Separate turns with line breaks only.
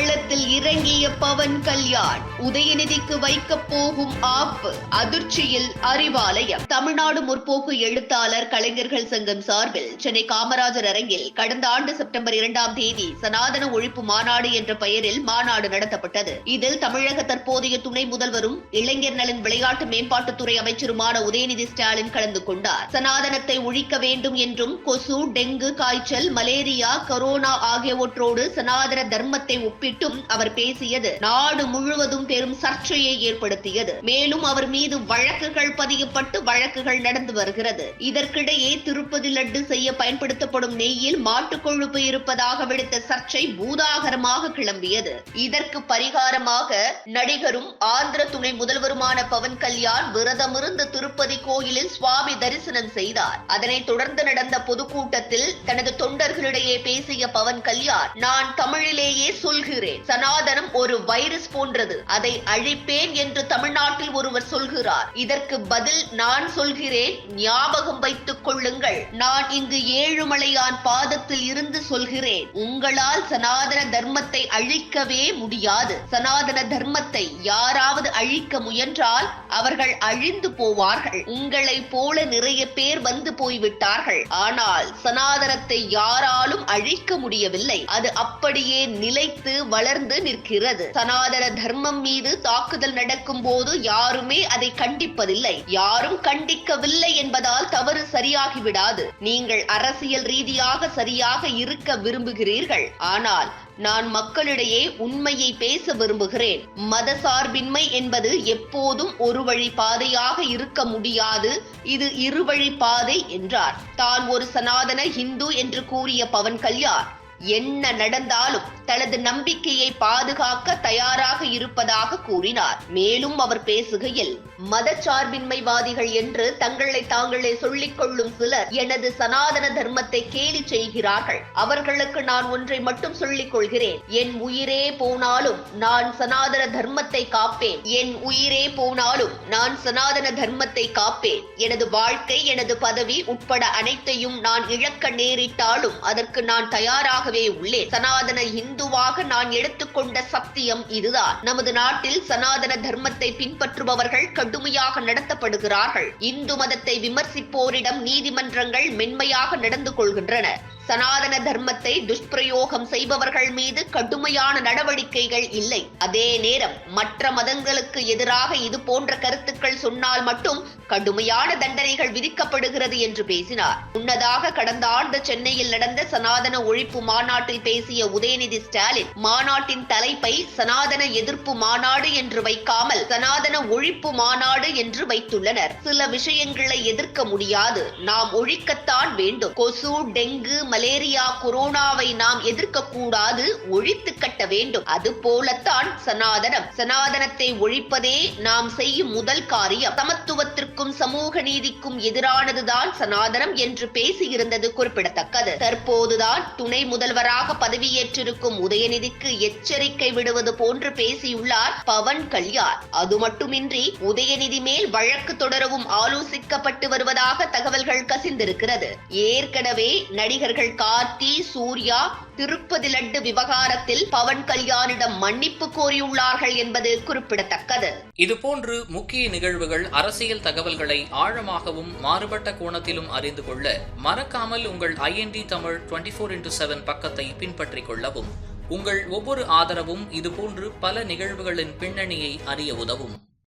பள்ளத்தில் இறங்கிய பவன் கல்யாண் உதயநிதிக்கு வைக்க போகும் ஆப்பு அதிர்ச்சியில் அறிவாலயம். தமிழ்நாடு முற்போக்கு எழுத்தாளர் கலைஞர்கள் சங்கம் சார்பில் சென்னை காமராஜர் அரங்கில் கடந்த ஆண்டு செப்டம்பர் இரண்டாம் தேதி சனாதன ஒழிப்பு மாநாடு என்ற பெயரில் மாநாடு நடத்தப்பட்டது. இதில் தமிழக தற்போதைய துணை முதல்வரும் இளைஞர் நலன் விளையாட்டு மேம்பாட்டுத்துறை அமைச்சருமான உதயநிதி ஸ்டாலின் கலந்து கொண்டார். சனாதனத்தை ஒழிக்க வேண்டும் என்றும் கொசு டெங்கு காய்ச்சல் மலேரியா கொரோனா ஆகியவற்றோடு சனாதன தர்மத்தை குறிப்பிட்டும் அவர் பேசியது. நாடு முழுவதும் பெரும் சர்ச்சையை ஏற்படுத்தியது. மேலும் அவர் மீது வழக்குகள் பதியப்பட்டு வழக்குகள் நடந்து வருகிறது. இதற்கிடையே திருப்பதி லட்டு செய்ய பயன்படுத்தப்படும் நெய்யில் மாட்டுக்கொழுப்பு இருப்பதாக விடுத்த சர்ச்சை பூதாகரமாக கிளம்பியது. இதற்கு பரிகாரமாக நடிகரும் ஆந்திர துணை முதல்வருமான பவன் கல்யாண் விரதமிருந்து திருப்பதி கோயிலில் சுவாமி தரிசனம் செய்தார். அதனைத் தொடர்ந்து நடந்த பொதுக்கூட்டத்தில் தனது தொண்டர்களிடையே பேசிய பவன் கல்யாண் நான் தமிழிலேயே சொல்கிறேன். சனாதனம் ஒரு வைரஸ் போன்றது. அதை அழிப்பேன் என்று தமிழ்நாட்டில் ஒருவர் சொல்கிறார். இதற்கு பதில் நான் சொல்கிறேன். ஞாபகம் வைத்துக் கொள்ளுங்கள். நான் இங்கு ஏழுமலையான் பாதத்தில் இருந்து சொல்கிறேன். உங்களால் சனாதன தர்மத்தை அழிக்கவே முடியாது. சனாதன தர்மத்தை யாராவது அழிக்க முயன்றால் அவர்கள் அழிந்து போவார்கள். உங்களை போல நிறைய பேர் வந்து போய்விட்டார்கள். ஆனால் சனாதனத்தை யாராலும் அழிக்க முடியவில்லை. அது அப்படியே நிலைத்து வளர்ந்து நிற்கிறது. சனாதன தர்மம் மீது தாக்குதல் நடக்கும் போது யாருமே அதை கண்டிப்பதில்லை. யாரும் கண்டிக்கவில்லை என்பதால் தவறு சரியாக சரியாகிவிடாது நீங்கள் அரசியல் ரீதியாக சரியாக இருக்க விரும்புகிறீர்கள். ஆனால் நான் மக்களிடையே உண்மையை பேச விரும்புகிறேன். மதசார்பின்மை என்பது எப்போதும் ஒரு வழி பாதையாக இருக்க முடியாது. இது இருவழி பாதை என்றார். தான் ஒரு சனாதன ஹிந்து என்று கூறிய பவன் கல்யாண் என்ன நடந்தாலும் தனது நம்பிக்கையை பாதுகாக்க தயாராக இருப்பதாக கூறினார். மேலும் அவர் பேசுகையில் மதச்சார்பின்மைவாதிகள் என்று தங்களை தாங்களே சொல்லிக் கொள்ளும் சிலர் எனது சனாதன தர்மத்தை கேலி செய்கிறார்கள். அவர்களுக்கு நான் ஒன்றை மட்டும் சொல்லிக் கொள்கிறேன். என் உயிரே போனாலும் நான் சனாதன தர்மத்தை காப்பேன். என் உயிரே போனாலும் நான் சனாதன தர்மத்தை காப்பேன். எனது வாழ்க்கை எனது பதவி உட்பட அனைத்தையும் நான் இழக்க நேரிட்டாலும் அதற்கு நான் தயாராக தயாராகவே உள்ளேன் சனாதன இந்துவாக நான் எடுத்துக்கொண்ட சத்தியம் இதுதான். நமது நாட்டில் சனாதன தர்மத்தை பின்பற்றுபவர்கள் கடுமையாக நடத்தப்படுகிறார்கள். இந்து மதத்தை விமர்சிப்போரிடம் நீதிமன்றங்கள் மென்மையாக நடந்து கொள்கின்றன. சனாதன தர்மத்தை துஷ்பிரயோகம் செய்பவர்கள் மீது கடுமையான நடவடிக்கைகள் இல்லை. அதே நேரம் மற்ற மதங்களுக்கு எதிராக இது போன்ற கருத்துக்கள் சொன்னால் மட்டும் கடுமையான தண்டனைகள் விதிக்கப்படுகிறது என்று பேசினார். முன்னதாக கடந்த ஆண்டு சென்னையில் நடந்த சனாதன ஒழிப்பு மாநாட்டில் பேசிய உதயநிதி ஸ்டாலின் மாநாட்டின் தலைப்பை சனாதன எதிர்ப்பு மாநாடு என்று வைக்காமல் சனாதன ஒழிப்பு மாநாடு என்று வைத்துள்ளனர். சில விஷயங்களை எதிர்க்க முடியாது. நாம் ஒழிக்கத்தான் வேண்டும். கொசு டெங்கு மலேரியா கொரோனாவை நாம் எதிர்க்க கூடாது ஒழித்து கட்ட வேண்டும். அது போலத்தான் சனாதனம். சனாதனத்தை ஒழிப்பதே நாம் செய்யும் முதல் காரியம். சமத்துவத்திற்கும் சமூக நீதிக்கும் எதிரானதுதான் சனாதனம் என்று பேசியிருந்தது குறிப்பிடத்தக்கது. தற்போதுதான் துணை முதல்வராக பதவியேற்றிருக்கும் உதயநிதிக்கு எச்சரிக்கை விடுவது போன்று பேசியுள்ளார் பவன் கல்யாண். அது மட்டுமின்றி உதயநிதி மேல் வழக்கு தொடரவும் ஆலோசிக்கப்பட்டு வருவதாக தகவல்கள் கசிந்திருக்கிறது. ஏற்கனவே நடிகர்கள் நடிகர்கள் கார்த்தி சூர்யா திருப்பதி லட்டு விவகாரத்தில் பவன் கல்யாணிடம் மன்னிப்பு கோரியுள்ளார்கள் என்பது குறிப்பிடத்தக்கது.
இதுபோன்று முக்கிய நிகழ்வுகள் அரசியல் தகவல்களை ஆழமாகவும் மாறுபட்ட கோணத்திலும் அறிந்து கொள்ள மறக்காமல் உங்கள் IND Tamil twenty four into seven பக்கத்தை பின்பற்றிக் கொள்ளவும். உங்கள் ஒவ்வொரு ஆதரவும் இதுபோன்று பல நிகழ்வுகளின் பின்னணியை அறிய உதவும்.